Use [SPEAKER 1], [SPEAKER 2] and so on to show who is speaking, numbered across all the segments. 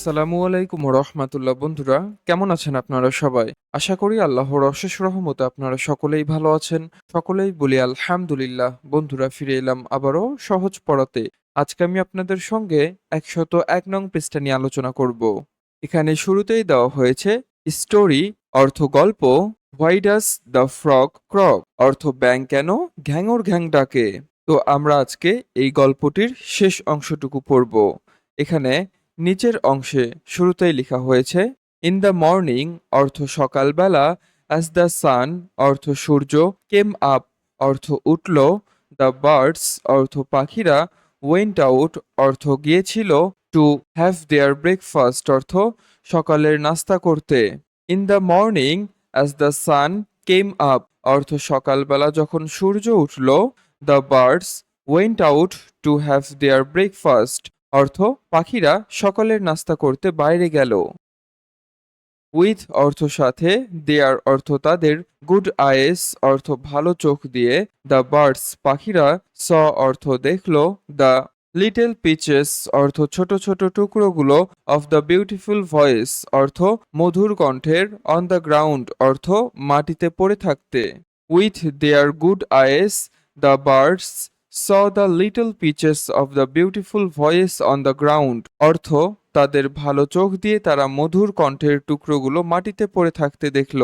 [SPEAKER 1] আসসালামু আলাইকুম রহমাতুল্লাহ বন্ধুরা, কেমন আছেন আপনারা সবাই? আশা করি আল্লাহর অশেষ রহমতে আপনারা সকলেই ভালো আছেন। সকলেই বলি আলহামদুলিল্লাহ। বন্ধুরা, ফিরে এলাম আবারও সহজ পড়াতে। আজকে আমি আপনাদের সঙ্গে একশত এক নং পৃষ্ঠা নিয়ে আলোচনা করব। এখানে শুরুতেই দেওয়া হয়েছে, স্টোরি, অর্থ গল্প, why does the frog croak অর্থ ব্যাং কেন ঘ্যাঙর ঘ্যাং ডাকে? তো আমরা আজকে এই গল্পটির শেষ অংশটুকু পড়ব। এখানে নিচের অংশে শুরুতেই লেখা হয়েছে, ইন দ্য মর্নিং অর্থ সকালবেলা, অ্যাজ দ্য সান অর্থ সূর্য কেম আপ অর্থ উঠল, দ্য বার্ডস অর্থ পাখিরা ওয়েন্ট আউট অর্থ গিয়েছিল টু হ্যাভ দেয়ার ব্রেকফাস্ট অর্থ সকালের নাস্তা করতে। In the morning, as the sun came up অর্থ সকালবেলা যখন সূর্য উঠল, the birds went out to have their breakfast অর্থ, পাখিরা সকালের নাস্তা করতে বাইরে গেল। উইথ অর্থ সাথে, দেয়ার অর্থ তাদের, গুড আইস অর্থ ভালো চোখ দিয়ে, দ্য বার্ডস, পাখিরা স অর্থ দেখল, দ্য লিটল পিচেস অর্থ ছোট ছোট টুকরোগুলো, অফ দ্য বিউটিফুল ভয়েস অর্থ মধুর কণ্ঠের, অন দ্য গ্রাউন্ড অর্থ মাটিতে পড়ে থাকতে। With their good eyes, the birds saw the little pitches of the beautiful voice on the ground. অর্থ, তাদের ভালো চোখ দিয়ে তারা মধুর কণ্ঠের টুকরোগুলো মাটিতে পড়ে থাকতে দেখল।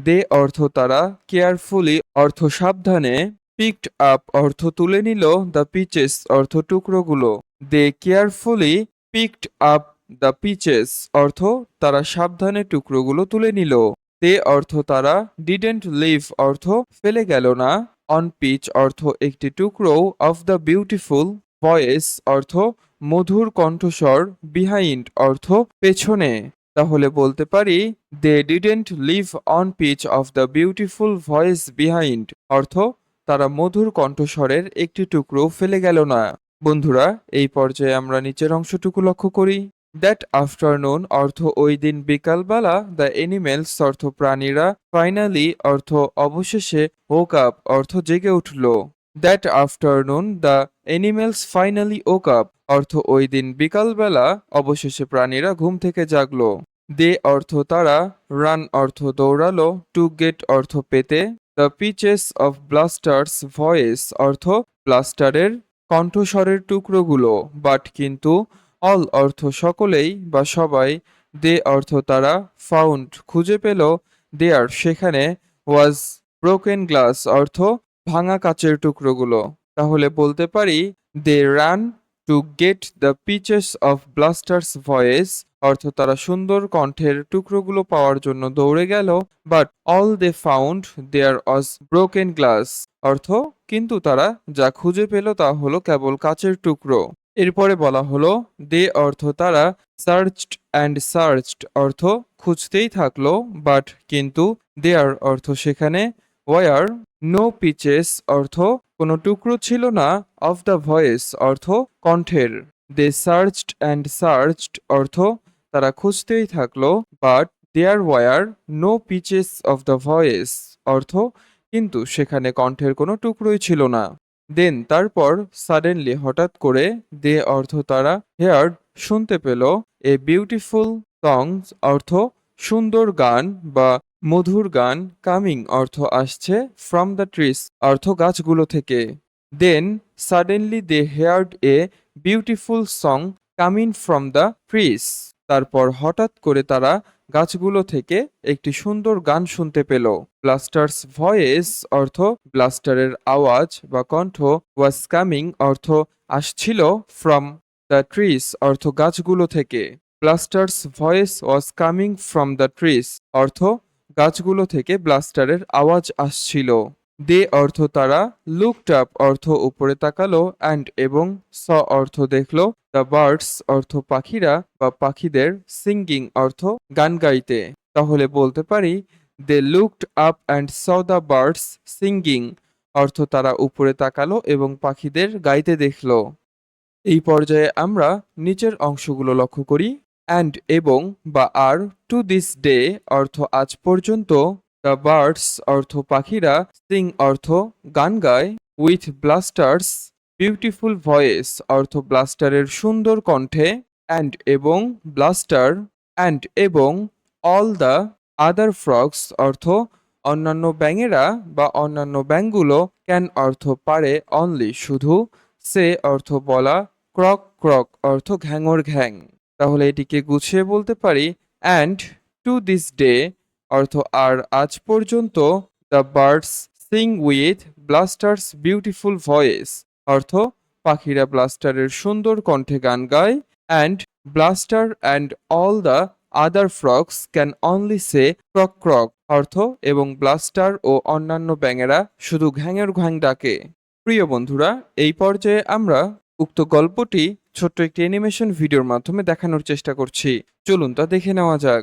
[SPEAKER 1] দে অর্থ, তারা কেয়ারফুলি, অর্থ সাবধানে পিকড আপ অর্থ তুলে নিল দ্য পিচেস অর্থ টুকরোগুলো। They carefully picked up the pieces অর্থ, তারা সাবধানে টুকরোগুলো তুলে নিল। দে অর্থ, তারা ডিডেন্ট লিভ অর্থ, ফেলে গেল না। অন পিচ অর্থ একটি টুকরো অফ দ্য বিউটিফুল ভয়েস অর্থ মধুর কণ্ঠস্বর বিহাইন্ড অর্থ পেছনে। তাহলে বলতে পারি they didn't leave on piece of the beautiful voice behind অর্থ তারা মধুর কণ্ঠস্বরের একটি টুকরো ফেলে গেল না। বন্ধুরা, এই পর্যায়ে আমরা নিচের অংশটুকু লক্ষ্য করি। দ্যাট আফটারনুন অর্থ ওই দিন বিকালবেলা দ্য এনিমেলস অর্থ প্রাণীরা ফাইনালি অর্থ অবশেষে ওক আপ অর্থ জেগে উঠল। That afternoon the animals finally woke up অর্থ ওই দিন বিকালবেলা অবশেষে প্রাণীরা ঘুম থেকে জাগলো। দে অর্থ তারা রান অর্থ দৌড়ালো টু গেট অর্থ পেতে। The pieces of Blaster's voice অর্থ ব্লাস্টারের কণ্ঠস্বরের টুকরোগুলো। বাট কিন্তু অল অর্থ সকলেই বা সবাই, দে অর্থ তারা ফাউন্ড খুঁজে পেল দেয়ার সেখানে ওয়াজ ব্রোকেন গ্লাস অর্থ, ভাঙা কাচের টুকরোগুলো। তাহলে বলতে পারি they ran to get the pieces of Blaster's voice অর্থ তারা সুন্দর কণ্ঠের টুকরোগুলো পাওয়ার জন্য দৌড়ে গেল but all they found there was broken glass অর্থ, কিন্তু তারা যা খুঁজে পেল তা হলো কেবল কাচের টুকরো। এরপরে বলা হলো, দে অর্থ তারা সার্চড অ্যান্ড সার্চড অর্থ খুঁজতেই থাকল বাট কিন্তু দেয়ার অর্থ সেখানে ওয়ার নো পিচেস অর্থ কোনো টুকরো ছিল না অফ দ্য ভয়েস অর্থ কণ্ঠের। দে সার্চড অ্যান্ড সার্চড অর্থ তারা খুঁজতেই থাকল but there were no pieces of the voice অর্থ কিন্তু সেখানে কণ্ঠের কোনো টুকরোই ছিল না। দেন তারপর সাডেনলি হঠাৎ করে দে অর্থ তারা হেয়ার শুনতে পেল। এ বিউটিফুল সংস অর্থ সুন্দর গান বা মধুর গান কামিং অর্থ আসছে ফ্রম দ্য ট্রিস অর্থ গাছগুলো থেকে। Then suddenly they heard a beautiful song coming from the trees তারপর হঠাৎ করে তারা গাছগুলো থেকে একটি সুন্দর গান শুনতে পেল। ব্লাস্টার্স ভয়েস অর্থ ব্লাস্টারের আওয়াজ বা কণ্ঠ ওয়াজ কামিং অর্থ আসছিল ফ্রম দ্য ট্রিস অর্থ গাছগুলো থেকে। Blaster's voice was coming from the trees অর্থ গাছগুলো থেকে ব্লাস্টারের আওয়াজ আসছিল। দে অর্থ তারা লুকড আপ অর্থ উপরে তাকালো অ্যান্ড এবং স অর্থ দেখল দ্য বার্ডস অর্থ পাখিরা, বা পাখিদের সিঙ্গিং অর্থ গান গাইতে। তাহলে বলতে পারি they looked up and saw the birds singing অর্থ তারা উপরে তাকালো এবং পাখিদের গাইতে দেখল। এই পর্যায়ে আমরা নিচের অংশগুলো লক্ষ্য করি অ্যান্ড এবং বা আর টু দিস ডে অর্থ আজ পর্যন্ত দ্য বার্ডস অর্থ পাখিরা সিং অর্থ গান গায় উইথ ব্লাস্টার্স বিউটিফুল ভয়েস অর্থ ব্লাস্টারের সুন্দর কণ্ঠে অ্যান্ড এবং ব্লাস্টার অ্যান্ড এবং অল দ্য আদার ফ্রগস অর্থ অন্যান্য ব্যাঙেরা বা অন্যান্য ব্যাঙগুলো ক্যান অর্থ পারে অনলি শুধু সে, অর্থ বলা ক্রক ক্রক অর্থ ঘ্যাঙর ঘ্যাং। তাহলে এটিকে গুছিয়ে বলতে পারি অ্যান্ড টু দিস ডে অর্থ, আর আজ পর্যন্ত the birds sing with Blaster's beautiful voice অর্থ, পাখিরা ব্লাস্টারের সুন্দর কণ্ঠে গান গায় and Blaster and all the other frogs can only say croak croak অর্থ, এবং ব্লাস্টার ও অন্যান্য ব্যাঙেরা শুধু ঘ্যাঙের ঘ্যাং ডাকে। প্রিয় বন্ধুরা, এই পর্যায়ে আমরা উক্ত গল্পটি ছোট্ট একটি অ্যানিমেশন ভিডিওর মাধ্যমে দেখানোর চেষ্টা করছি। চলুন তা দেখে নেওয়া যাক।